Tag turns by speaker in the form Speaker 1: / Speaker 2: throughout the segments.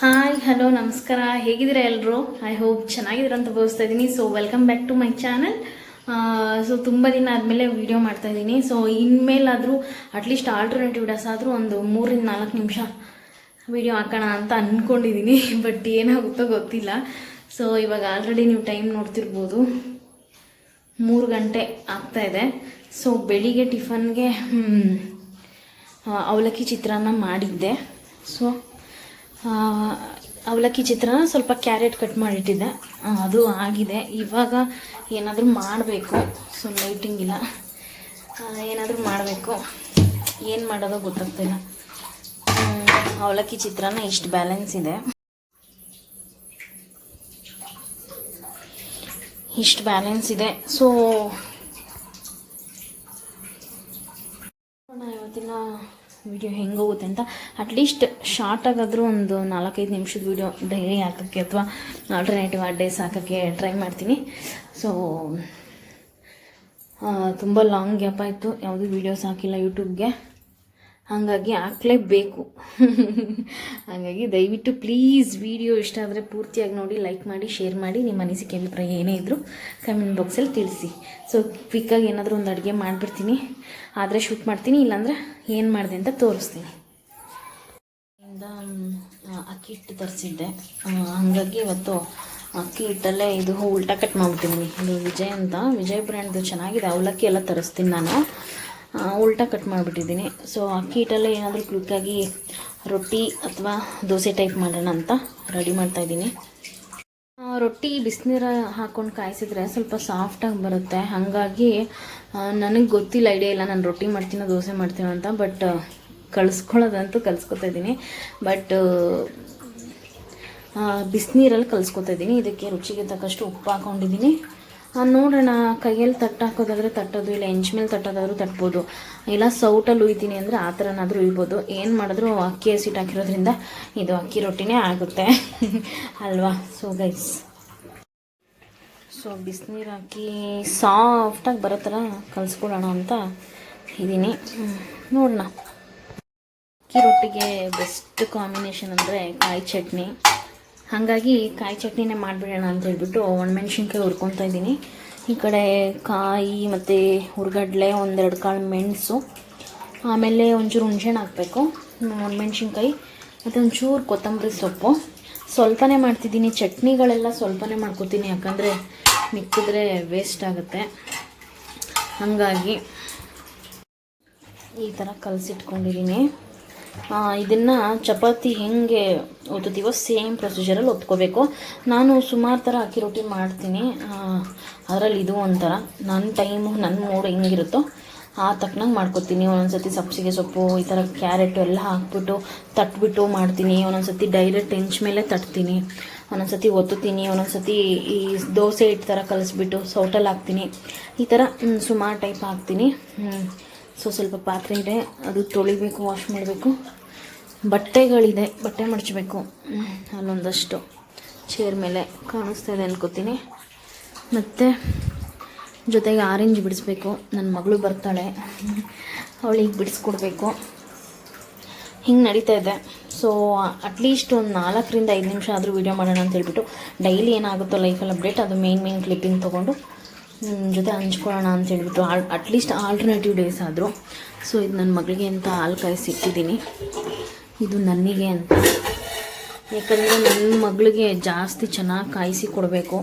Speaker 1: Hi hello ನಮಸ್ಕಾರ. ಹೇಗಿದ್ದೀರಾ ಎಲ್ಲರೂ ಐ ಹೋಪ್ ಚೆನ್ನಾಗಿದ್ದೀರ ಅಂತ ಭಾವಿಸ್ತಾ ಇದ್ದೀನಿ. So welcome back to my channel so ತುಂಬ ದಿನ ಆದಮೇಲೆ ವೀಡಿಯೋ ಮಾಡ್ತಾ ಇದ್ದೀನಿ. ಸೊ ಇನ್ಮೇಲಾದರೂ ಅಟ್ಲೀಸ್ಟ್ ಆಲ್ಟರ್ನೇಟಿವ್ ಡಾಸ್ ಆದರೂ ಒಂದು ಮೂರಿಂದ ನಾಲ್ಕು ನಿಮಿಷ ವೀಡಿಯೋ ಹಾಕೋಣ ಅಂತ ಅಂದ್ಕೊಂಡಿದ್ದೀನಿ ಬಟ್ ಏನಾಗುತ್ತೋ ಗೊತ್ತಿಲ್ಲ. ಸೊ ಇವಾಗ ಆಲ್ರೆಡಿ ನೀವು ಟೈಮ್ ನೋಡ್ತಿರ್ಬೋದು. ಮೂರು ಗಂಟೆ ಆಗ್ತಾ ಇದೆ. ಸೊ ಬೆಳಿಗ್ಗೆ ಟಿಫನ್ಗೆ ಅವಲಕ್ಕಿ ಚಿತ್ರಾನ್ನ ಮಾಡಿದ್ದೆ. ಸೊ ಅವಲಕ್ಕಿ ಚಿತ್ರಾನ್ನ ಸ್ವಲ್ಪ ಕ್ಯಾರೆಟ್ ಕಟ್ ಮಾಡಿಟ್ಟಿದ್ದೆ. ಅದು ಆಗಿದೆ. ಇವಾಗ ಏನಾದರೂ ಮಾಡಬೇಕು. ಸೊ ಲೈಟಿಂಗ್ ಇಲ್ಲ. ಏನಾದರೂ ಮಾಡಬೇಕು. ಏನು ಮಾಡೋದೋ ಗೊತ್ತಾಗ್ತಿಲ್ಲ. ಅವಲಕ್ಕಿ ಚಿತ್ರಾನ ಇಷ್ಟು ಬ್ಯಾಲೆನ್ಸ್ ಇದೆ. ಇಷ್ಟು ಬ್ಯಾಲೆನ್ಸ್ ಇದೆ. ಸೊ ನೋಡೋಣ ಇವತ್ತಿನ ವಿಡಿಯೋ ಹೆಂಗೆ ಹೋಗುತ್ತೆ ಅಂತ ಅಟ್ಲೀಸ್ಟ್ ಶಾರ್ಟ್ ಆಗಾದರೂ ಒಂದು ನಾಲ್ಕೈದು ನಿಮಿಷದ ವಿಡಿಯೋ ಡೈಲಿ ಹಾಕೋಕ್ಕೆ ಅಥವಾ ಆಲ್ಟರ್ನೇಟಿವ್ ಆ ಡೇಸ್ ಹಾಕೋಕ್ಕೆ ಟ್ರೈ ಮಾಡ್ತೀನಿ. ಸೊ ತುಂಬ ಲಾಂಗ್ ಗ್ಯಾಪ್ ಆಯಿತು. ಯಾವುದೂ ವೀಡಿಯೋಸ್ ಹಾಕಿಲ್ಲ ಯೂಟ್ಯೂಬ್ಗೆ ಹಾಗಾಗಿ ಹಾಕ್ಲೇಬೇಕು. ಹಾಗಾಗಿ ದಯವಿಟ್ಟು ಪ್ಲೀಸ್ ವಿಡಿಯೋ ಇಷ್ಟ ಆದರೆ ಪೂರ್ತಿಯಾಗಿ ನೋಡಿ ಲೈಕ್ ಮಾಡಿ ಶೇರ್ ಮಾಡಿ. ನಿಮ್ಮ ಅನಿಸಿಕೆ, ಅಭಿಪ್ರಾಯ ಏನೇ ಇದ್ದರೂ ಕಮೆಂಟ್ ಬಾಕ್ಸಲ್ಲಿ ತಿಳಿಸಿ. ಸೊ ಕ್ವಿಕ್ಕಾಗಿ ಏನಾದರೂ ಒಂದು ಅಡುಗೆ ಮಾಡಿಬಿಡ್ತೀನಿ. ಆದರೆ ಶೂಟ್ ಮಾಡ್ತೀನಿ, ಇಲ್ಲಾಂದರೆ ಏನು ಮಾಡಿದೆ ಅಂತ ತೋರಿಸ್ತೀನಿ. ಅಕ್ಕಿ ಹಿಟ್ಟು ತರಿಸಿದ್ದೆ. ಹಾಗಾಗಿ ಇವತ್ತು ಅಕ್ಕಿ ಹಿಟ್ಟಲ್ಲೇ ಇದು ಉಲ್ಟಾ ಕಟ್ ಮಾಡಿಬಿಟ್ಟಿದ್ದೀನಿ ಇದು ವಿಜಯ್ ಅಂತ ವಿಜಯ್ ಬ್ರ್ಯಾಂಡ್ದು ಚೆನ್ನಾಗಿದೆ. ಅವಲಕ್ಕಿ ಎಲ್ಲ ತರಿಸ್ತೀನಿ ನಾನು. ಉಲ್ಟಾ ಕಟ್ ಮಾಡಿಬಿಟ್ಟಿದ್ದೀನಿ. ಸೊ ಅಕ್ಕಿ ಹಿಟ್ಟಲ್ಲೇ ಏನಾದರೂ ಕ್ವಿಕ್ಕಾಗಿ ರೊಟ್ಟಿ ಅಥವಾ ದೋಸೆ ಟೈಪ್ ಮಾಡೋಣ ಅಂತ ರೆಡಿ ಮಾಡ್ತಾಯಿದ್ದೀನಿ ರೊಟ್ಟಿ ಬಿಸಿನೀರು ಹಾಕ್ಕೊಂಡು ಕಾಯಿಸಿದ್ರೆ ಸ್ವಲ್ಪ ಸಾಫ್ಟಾಗಿ ಬರುತ್ತೆ. ಹಾಗಾಗಿ ನನಗೆ ಗೊತ್ತಿಲ್ಲ ಐಡಿಯಾ ಇಲ್ಲ ನಾನು ರೊಟ್ಟಿ ಮಾಡ್ತೀನೋ ದೋಸೆ ಮಾಡ್ತೀನೋ ಅಂತ ಬಟ್ ಕಲಿಸ್ಕೊಳ್ಳೋದಂತೂ ಕಲಿಸ್ಕೊತಾ ಇದ್ದೀನಿ. ಬಟ್ ಬಿಸಿನೀರಲ್ಲಿ ಕಲಿಸ್ಕೊತಾ ಇದ್ದೀನಿ. ಇದಕ್ಕೆ ರುಚಿಗೆ ತಕ್ಕಷ್ಟು ಉಪ್ಪು ಹಾಕೊಂಡಿದ್ದೀನಿ. ಆ, ನೋಡೋಣ ಕೈಯಲ್ಲಿ ತಟ್ಟು ಹಾಕೋದಾದ್ರೆ ತಟ್ಟೋದು, ಇಲ್ಲ ಹೆಂಚ್ ಮೇಲೆ ತಟ್ಟೋದಾದರೂ ತಟ್ಬೋದು. ಇಲ್ಲ ಸೌಟಲ್ಲಿ ಉಯ್ತೀನಿ ಅಂದರೆ ಆ ಥರನಾದರೂ ಉಯ್ಬೋದು. ಏನು ಮಾಡಿದ್ರು, ಅಕ್ಕಿ ಹಸಿಟ್ಟು ಹಾಕಿರೋದ್ರಿಂದ ಇದು ಅಕ್ಕಿ ರೊಟ್ಟಿನೇ ಆಗುತ್ತೆ. ಅಲ್ವಾ? ಸೊ ಗೈಸ್ ಸೊ ಬಿಸಿನೀರು ಹಾಕಿ ಸಾಫ್ಟಾಗಿ ಬರೋ ಥರ ಕಲಿಸ್ಕೊಳ್ಳೋಣ ಅಂತ ಇದ್ದೀನಿ ನೋಡೋಣ ಅಕ್ಕಿ ರೊಟ್ಟಿಗೆ ಬೆಸ್ಟ್ ಕಾಂಬಿನೇಷನ್ ಅಂದರೆ ಕಾಯಿ ಚಟ್ನಿ. ಹಾಗಾಗಿ ಕಾಯಿ ಚಟ್ನಿನೇ ಮಾಡಿಬಿಡೋಣ ಅಂತ ಹೇಳ್ಬಿಟ್ಟು ಒಣಮೆಣ್ಸಿನ್ಕಾಯಿ ಹುರ್ಕೊತಾ ಇದ್ದೀನಿ. ಈ ಕಡೆ ಕಾಯಿ ಮತ್ತು ಹುರ್ಗಡ್ಲೆ ಒಂದೆರಡು ಕಾಳು ಮೆಣಸು, ಆಮೇಲೆ ಒಂಚೂರು ಹುಣ್ಸೆಹಣ್ಣು ಹಾಕಬೇಕು ಒಣಮೆಣ್ಸಿನ್ಕಾಯಿ ಮತ್ತು ಒಂಚೂರು ಕೊತ್ತಂಬರಿ ಸೊಪ್ಪು. ಸ್ವಲ್ಪನೇ ಮಾಡ್ತಿದ್ದೀನಿ, ಚಟ್ನಿಗಳೆಲ್ಲ ಸ್ವಲ್ಪನೇ ಮಾಡ್ಕೊತೀನಿ ಯಾಕಂದರೆ ಮಿಕ್ಕಿದ್ರೆ ವೇಸ್ಟ್ ಆಗುತ್ತೆ. ಹಾಗಾಗಿ ಈ ಥರ ಕಲಸಿಟ್ಕೊಂಡಿದ್ದೀನಿ. ಇದನ್ನು ಚಪಾತಿ ಹೆಂಗೆ ಒತ್ತುತ್ತೀವೋ ಸೇಮ್ ಪ್ರೊಸೀಜರಲ್ಲಿ ಒತ್ಕೋಬೇಕು ನಾನು ಸುಮಾರು ಥರ ಅಕ್ಕಿ ರೊಟ್ಟಿ ಮಾಡ್ತೀನಿ. ಅದರಲ್ಲಿ ಇದು ಒಂಥರ. ನನ್ನ ಟೈಮು ನನ್ನ ಮೂಡ್ ಹೆಂಗಿರುತ್ತೋ ಆ ತಕ್ಕನಾಗ ಮಾಡ್ಕೊತೀನಿ. ಒಂದೊಂದು ಸತಿ ಸಬ್ಸಿಗೆ ಸೊಪ್ಪು, ಈ ಥರ ಕ್ಯಾರೆಟು ಎಲ್ಲ ಹಾಕ್ಬಿಟ್ಟು ತಟ್ಬಿಟ್ಟು ಮಾಡ್ತೀನಿ. ಒಂದೊಂದು ಸತಿ ಡೈರೆಕ್ಟ್ ಹೆಂಚ್ ಮೇಲೆ ತಟ್ತೀನಿ. ಒಂದೊಂದು ಸತಿ ಒತ್ತುತ್ತೀನಿ. ಒಂದೊಂದು ಸತಿ ಈ ದೋಸೆ ಹಿಟ್ಟು ಥರ ಕಲಿಸ್ಬಿಟ್ಟು ಸೌಟಲ್ಲಿ ಹಾಕ್ತೀನಿ. ಈ ಥರ ಸುಮಾರು ಟೈಪ್ ಹಾಕ್ತೀನಿ. ಸೊ ಸ್ವಲ್ಪ ಪಾತ್ರೆ ಇದೆ. ಅದು ತೊಳಿಬೇಕು ವಾಶ್ ಮಾಡಬೇಕು. ಬಟ್ಟೆಗಳಿದೆ. ಬಟ್ಟೆ ಮಡಚಬೇಕು. ಅಲ್ಲೊಂದಷ್ಟು ಚೇರ್ ಮೇಲೆ ಕಾಣಿಸ್ತಾ ಇದೆ ಅನ್ಕೋತೀನಿ. ಮತ್ತು ಜೊತೆಗೆ ಆರೆಂಜ್ ಬಿಡಿಸ್ಬೇಕು. ನನ್ನ ಮಗಳು ಬರ್ತಾಳೆ. ಅವಳಿಗೆ ಬಿಡಿಸ್ಕೊಡ್ಬೇಕು. ಹಿಂಗೆ ನಡೀತಾ ಇದೆ. ಸೊ ಅಟ್ಲೀಸ್ಟ್ ಒಂದು ನಾಲ್ಕರಿಂದ ಐದು ನಿಮಿಷ ಆದರೂ ವೀಡಿಯೋ ಮಾಡೋಣ ಅಂತ ಹೇಳ್ಬಿಟ್ಟು ಡೈಲಿ ಏನಾಗುತ್ತೋ ಲೈಫಲ್ಲಿ ಅಪ್ಡೇಟ್ ಅದು ಮೇನ್ ಮೇನ್ ಕ್ಲಿಪ್ಪಿಂಗ್ ತೊಗೊಂಡು ಜೊತೆ ಹಂಚ್ಕೊಳ್ಳೋಣ ಅಂತ ಹೇಳಿಬಿಟ್ಟು all at least alternative days ಆದರೂ. ಸೊ ಇದು ನನ್ನ ಮಗಳಿಗೆ ಅಂತ ಹಾಲು ಕಾಯಿಸಿ ಇಟ್ಟಿದ್ದೀನಿ. ಇದು ನನಗೆ ಅಂತ. ಯಾಕಂದರೆ ನನ್ನ ಮಗಳಿಗೆ ಜಾಸ್ತಿ ಚೆನ್ನಾಗಿ ಕಾಯಿಸಿ ಕೊಡಬೇಕು.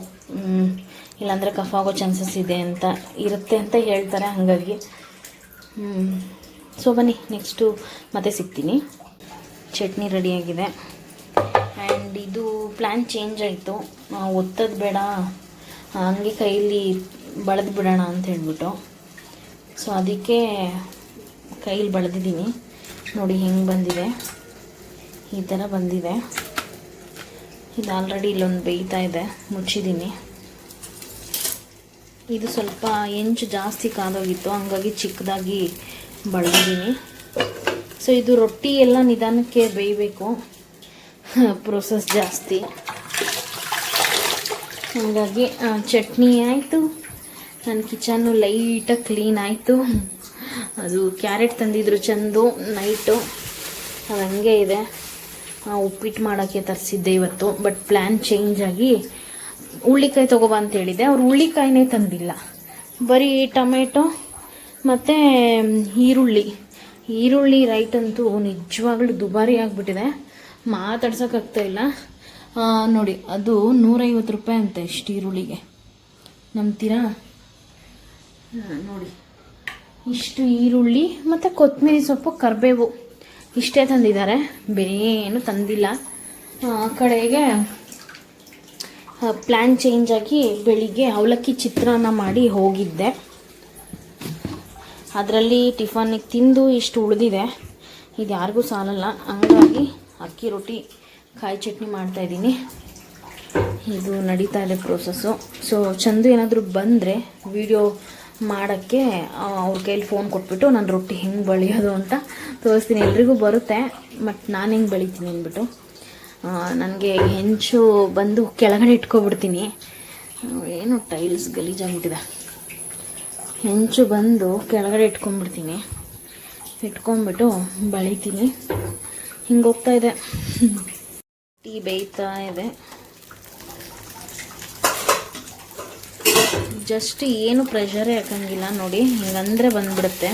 Speaker 1: ಇಲ್ಲಾಂದರೆ ಕಫ ಆಗೋ ಚಾನ್ಸಸ್ ಇದೆ ಅಂತ ಇರುತ್ತೆ ಅಂತ ಹೇಳ್ತಾರೆ ಹಾಗಾಗಿ. ಸೊ ಬನ್ನಿ ನೆಕ್ಸ್ಟು ಮತ್ತೆ ಸಿಗ್ತೀನಿ. ಚಟ್ನಿ ರೆಡಿಯಾಗಿದೆ ಆ್ಯಂಡ್ ಇದು ಪ್ಲ್ಯಾನ್ ಚೇಂಜ್ ಆಯಿತು. ಒತ್ತದ ಬೇಡ. ಹಂಗೆ ಕೈಲಿ ಬಳದು ಬಿಡೋಣ ಅಂತ ಹೇಳ್ಬಿಟ್ಟು. ಸೊ ಅದಕ್ಕೆ ಕೈಲಿ ಬಳದಿದ್ದೀನಿ. ನೋಡಿ, ಹೆಂಗೆ ಬಂದಿದೆ. ಈ ಥರ ಬಂದಿದೆ. ಇದು ಆಲ್ರೆಡಿ ಇಲ್ಲೊಂದು ಬೇಯ್ತಾ ಇದೆ. ಮುಚ್ಚಿದ್ದೀನಿ. ಇದು ಸ್ವಲ್ಪ ಎಂಚು ಜಾಸ್ತಿ ಕಾದೋಗಿತ್ತು. ಹಂಗಾಗಿ ಚಿಕ್ಕದಾಗಿ ಬಳದಿದ್ದೀನಿ. ಸೊ ಇದು ರೊಟ್ಟಿ ಎಲ್ಲ ನಿಧಾನಕ್ಕೆ ಬೇಯಬೇಕು. ಪ್ರೊಸೆಸ್ ಜಾಸ್ತಿ. ಹಾಗಾಗಿ ಚಟ್ನಿ ಆಯಿತು. ನನ್ನ ಕಿಚನ್ನು ಲೈಟಾಗಿ ಕ್ಲೀನ್ ಆಯಿತು. ಅದು ಕ್ಯಾರೆಟ್ ತಂದಿದ್ರು ಚಂದು ನೈಟು ಅದು ಹಂಗೆ ಇದೆ. ಉಪ್ಪಿಟ್ಟು ಮಾಡೋಕ್ಕೆ ತರಿಸಿದ್ದೆ ಇವತ್ತು ಬಟ್ ಪ್ಲ್ಯಾನ್ ಚೇಂಜ್ ಆಗಿ ಹುಳ್ಳಿಕಾಯಿ ತೊಗೊಬಾ ಅಂತ ಹೇಳಿದೆ ಅವ್ರು ಹುಳ್ಳಿಕಾಯಿನೇ ತಂದಿಲ್ಲ. ಬರೀ ಟೊಮೆಟೊ ಮತ್ತು ಈರುಳ್ಳಿ. ಈರುಳ್ಳಿ ರೈಟ್ ಅಂತೂ ನಿಜವಾಗ್ಲೂ ದುಬಾರಿ ಆಗಿಬಿಟ್ಟಿದೆ. ಮಾತಾಡ್ಸೋಕ್ಕಾಗ್ತಾ ಇಲ್ಲ. ನೋಡಿ, ಅದು ನೂರೈವತ್ತು ರೂಪಾಯಿ ಅಂತೆ ಇಷ್ಟು ಈರುಳ್ಳಿಗೆ. ನಂಬ್ತೀರಾ? ನೋಡಿ. ಇಷ್ಟು ಈರುಳ್ಳಿ ಮತ್ತು ಕೊತ್ತಂಬರಿ ಸೊಪ್ಪು ಕರಿಬೇವು. ಇಷ್ಟೇ ತಂದಿದ್ದಾರೆ. ಬೇರೆ ಏನು ತಂದಿಲ್ಲ. ಕಡೆಗೆ ಪ್ಲ್ಯಾನ್ ಚೇಂಜ್ ಆಗಿ ಬೆಳಿಗ್ಗೆ ಅವಲಕ್ಕಿ ಚಿತ್ರಾನ್ನ ಮಾಡಿ ಹೋಗಿದ್ದೆ. ಅದರಲ್ಲಿ ಟಿಫನಿಗೆ ತಿಂದು ಇಷ್ಟು ಉಳಿದಿದೆ. ಇದು ಯಾರಿಗೂ ಸಾಲಲ್ಲ. ಹಂಗಾಗಿ ಅಕ್ಕಿ ರೊಟ್ಟಿ, ಕಾಯಿ ಚಟ್ನಿ ಮಾಡ್ತಾಯಿದ್ದೀನಿ ಇದು ನಡೀತಾ ಇದೆ ಪ್ರೋಸೆಸ್ಸು ಸೊ ಚಂದು ಏನಾದರೂ ಬಂದರೆ ವಿಡಿಯೋ ಮಾಡೋಕ್ಕೆ ಅವ್ರ ಕೈಲಿ ಫೋನ್ ಕೊಟ್ಬಿಟ್ಟು ನಾನು ರೊಟ್ಟಿ ಹೆಂಗೆ ಬಳಿಯೋದು ಅಂತ ತೋರಿಸ್ತೀನಿ. ಎಲ್ರಿಗೂ ಬರುತ್ತೆ ಬಟ್ ನಾನು ಹೆಂಗೆ ಬೆಳಿತೀನಿ ಅಂದ್ಬಿಟ್ಟು ನನಗೆ ಹೆಂಚು ಬಂದು ಕೆಳಗಡೆ ಇಟ್ಕೊಬಿಡ್ತೀನಿ. ಏನು ಟೈಲ್ಸ್ ಗಲೀಜಾಗ್ಬಿಟ್ಟಿದೆ. ಹೆಂಚು ಬಂದು ಕೆಳಗಡೆ ಇಟ್ಕೊಂಡ್ಬಿಡ್ತೀನಿ. ಇಟ್ಕೊಂಡ್ಬಿಟ್ಟು ಬಳಿತೀನಿ. ಹಿಂಗೆ ಹೋಗ್ತಾ ಇದೆ. ಟೀ ಬೇಯ್ತಾ ಇದೆ. ಜಸ್ಟ್ ಏನು ಪ್ರೆಷರೇ ಹಾಕಂಗಿಲ್ಲ ನೋಡಿ. ಹಿಂಗಂದರೆ ಬಂದುಬಿಡುತ್ತೆ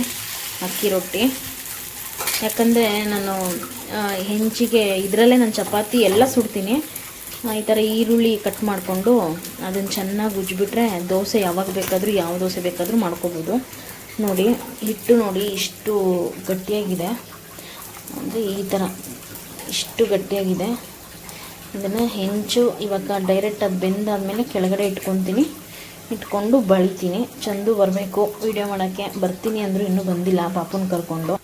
Speaker 1: ಅಕ್ಕಿ ರೊಟ್ಟಿ. ಯಾಕಂದರೆ ನಾನು ಹೆಂಚಿಗೆ, ಇದರಲ್ಲೇ ನಾನು ಚಪಾತಿ ಎಲ್ಲ ಸುಡ್ತೀನಿ. ಈ ಥರ ಈರುಳ್ಳಿ ಕಟ್ ಮಾಡಿಕೊಂಡು ಅದನ್ನು ಚೆನ್ನಾಗಿ ಉಜ್ಜಿಬಿಟ್ರೆ ದೋಸೆ ಯಾವಾಗ ಬೇಕಾದರೂ, ಯಾವ ದೋಸೆ ಬೇಕಾದರೂ ಮಾಡ್ಕೋಬೋದು. ನೋಡಿ, ಹಿಟ್ಟು ನೋಡಿ ಇಷ್ಟು ಗಟ್ಟಿಯಾಗಿದೆ. ಅಂದರೆ ಈ ಥರ ಇಷ್ಟು ಗಟ್ಟಿಯಾಗಿದೆ. ಇದನ್ನು ಹೆಂಚು ಇವಾಗ ಡೈರೆಕ್ಟ್ ಅದು ಬೆಂದಾದಮೇಲೆ ಕೆಳಗಡೆ ಇಟ್ಕೊತೀನಿ. ಇಟ್ಕೊಂಡು ಬಳಿತೀನಿ. ಚಂದು ಬರಬೇಕು. ವಿಡಿಯೋ ಮಾಡೋಕ್ಕೆ ಬರ್ತೀನಿ ಅಂದರೂ ಇನ್ನೂ ಬಂದಿಲ್ಲ ಪಾಪನ ಕರ್ಕೊಂಡು.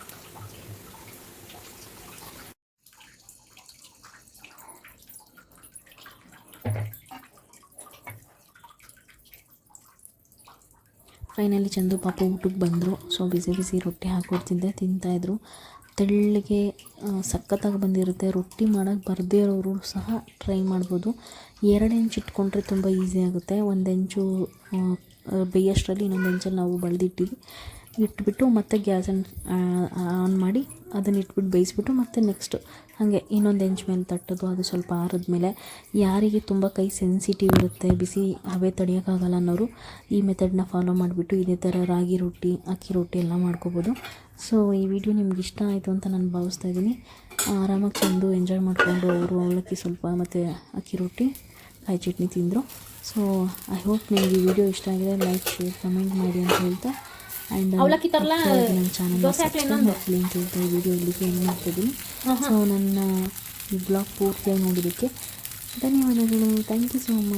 Speaker 1: ಫೈನಲಿ ಚಂದು ಪಾಪು ಊಟಕ್ಕೆ ಬಂದರು. ಸೊ ಬಿಸಿ ಬಿಸಿ ರೊಟ್ಟಿ ಹಾಕ್ಕೊಡ್ತಿದ್ದೆ ತಿಂತಾಯಿದ್ರು ತೆಳ್ಳಗೆ ಸಖತ್ತಾಗಿ ಬಂದಿರುತ್ತೆ. ರೊಟ್ಟಿ ಮಾಡೋಕ್ಕೆ ಬರದೇ ಇರೋರು ಸಹ ಟ್ರೈ ಮಾಡ್ಬೋದು. ಎರಡು ಹೆಂಚು ಇಟ್ಕೊಂಡ್ರೆ ತುಂಬ ಈಸಿ ಆಗುತ್ತೆ. ಒಂದು ಹೆಂಚು ಬೇಯಷ್ಟರಲ್ಲಿ ಇನ್ನೊಂದು ಹೆಂಚಲ್ಲಿ ನಾವು ಬಳ್ದಿಟ್ಟಿವಿ. ಇಟ್ಬಿಟ್ಟು ಮತ್ತೆ ಗ್ಯಾಸನ್ನು ಆನ್ ಮಾಡಿ ಅದನ್ನು ಇಟ್ಬಿಟ್ಟು ಬೇಯಿಸ್ಬಿಟ್ಟು ಮತ್ತೆ ನೆಕ್ಸ್ಟ್ ಹಾಗೆ ಇನ್ನೊಂದು ಹೆಂಚು ಮೇಲೆ ತಟ್ಟೋದು, ಅದು ಸ್ವಲ್ಪ ಆರಿದ್ಮೇಲೆ ಯಾರಿಗೆ ತುಂಬ ಕೈ ಸೆನ್ಸಿಟಿವ್ ಇರುತ್ತೆ, ಬಿಸಿ ಹಬೆ ತಡೆಯೋಕ್ಕಾಗಲ್ಲ ಅನ್ನೋರು ಈ ಮೆಥಡ್ನ ಫಾಲೋ ಮಾಡಿಬಿಟ್ಟು ಇದೇ ಥರ ರಾಗಿ ರೊಟ್ಟಿ, ಅಕ್ಕಿ ರೊಟ್ಟಿ ಎಲ್ಲ ಮಾಡ್ಕೋಬೋದು. ಸೊ ಈ ವಿಡಿಯೋ ನಿಮ್ಗೆ ಇಷ್ಟ ಆಯಿತು ಅಂತ ನಾನು ಭಾವಿಸ್ತಾ ಇದ್ದೀನಿ. ಆರಾಮಾಗಿ ತಂದು ಎಂಜಾಯ್ ಮಾಡಿಕೊಂಡು ಅವರು ಅವಲಕ್ಕಿ ಸ್ವಲ್ಪ ಮತ್ತು ಅಕ್ಕಿ ರೊಟ್ಟಿ, ಕಾಯಿ ಚಟ್ನಿ ತಿಂದರು. ಸೊ ಐ ಹೋಪ್ ನಿಮಗೆ ಈ ವಿಡಿಯೋ ಇಷ್ಟ ಆಗಿದೆ. ಲೈಕ್ ಶೇರ್ ಕಮೆಂಟ್ ಮಾಡಿ ಅಂತ ಹೇಳ್ತಾ ಆ್ಯಂಡ್ ಅವಲಕ್ಕಿ ತರಲಾ?
Speaker 2: ನನ್ನ ಚಾನಲ್
Speaker 1: ದೋಸೆ ಹಾಕ್ಲಾ ಇನ್ನೊಂದು?
Speaker 2: ಅಂತ ಹೇಳ್ತಾ ವಿಡಿಯೋ ಇಲ್ಲಿಗೆ ಏನು ಮಾಡ್ತಿದ್ದೀನಿ. ಸೊ ನನ್ನ ಈ ಬ್ಲಾಗ್ ಪೂರ್ತಿಯಾಗಿ ನೋಡಿದ್ದಕ್ಕೆ ಧನ್ಯವಾದಗಳು. Thank you so much